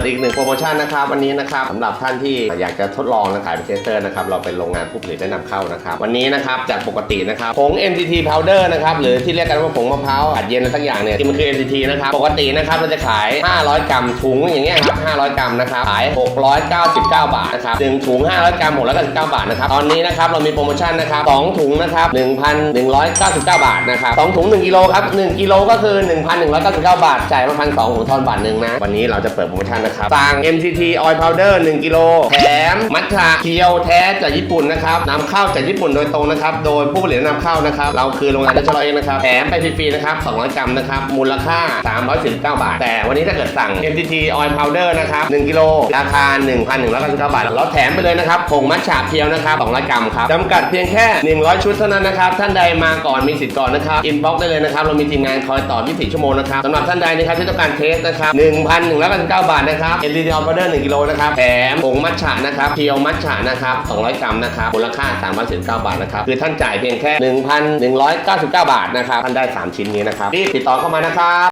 ดอีกหนึ่งโปรโมชั่นนะครับวันนี้นะครับสำหรับท่านที่อยากจะทดลองและขายเป็นเทสเตอร์นะครับเราเป็นโรงงานผู้ผลิตและนำเข้านะครับวันนี้นะครับจากปกตินะครับผง MCT powder นะครับหรือที่เรียกกันว่าผงมะพร้าวอัดเย็นอะไรสักอย่างเนี่ยที่มันคือ MCT นะครับปกตินะครับเราจะขาย 500 กรัมถุงอย่างเงี้ยครับ500 กรัมนะครับขาย 699 บาทนะครับหนึ่งถุง 500 กรัม699 บาทนะครับตอนนี้นะครับเรามีโปรโมชั่นนะครับสองถุงนะครับ1,199 บาทนะครับสองถุง 1กิโลครับ1กิโลก็คือ 1,199 บาทจ่ายมาพันสองหูทอนบาทหนึ่งนะวันนี้เราจะเปิดโปรโมชั่นนะครับ สั่ง MCT oil powder 1กิโลแถมมัทฉะเคียวแท้จากญี่ปุ่นนะครับนำเข้าจากญี่ปุ่นโดยตรงนะครับ โดยผู้ผลิตนำเข้านะครับ เราคือโรงงานดัชลเองนะครับ แถมไปฟรีๆนะครับ 200 กรัมนะครับ มูลค่า349บาท แต่วันนี้ถ้าเกิดสั่ง MCT oil powder นะครับ 1กิโลราคา 1,199 บาท เราแถมไปเลยนะครับผงมัทฉะเคียวนะครับ 200 กรัมครับจำกัดเพียงแค่ 100 ชุดเท่านั้นนะครับท่านใดมาก่อนมีสิทธิ์ก่อนนะครับอินบ็อกได้เลยนะครับเรามีทีมงานคอยตอบ 24 ชั่วโมงนะครับสำหรับท่านใดนะครับที่ต้องการเทสนะครับ1,199 บาทนะครับ MCT oil powder 1กิโลนะครับแถมผงมัทฉะนะครับเพียวมัทฉะนะครับ200 กรัมนะครับมูลค่า349บาทนะครับคือท่านจ่ายเพียงแค่ 1,199 บาทนะครับท่านได้ 3 ชิ้นนี้นะครับรีบติดต่อเข้ามานะครับ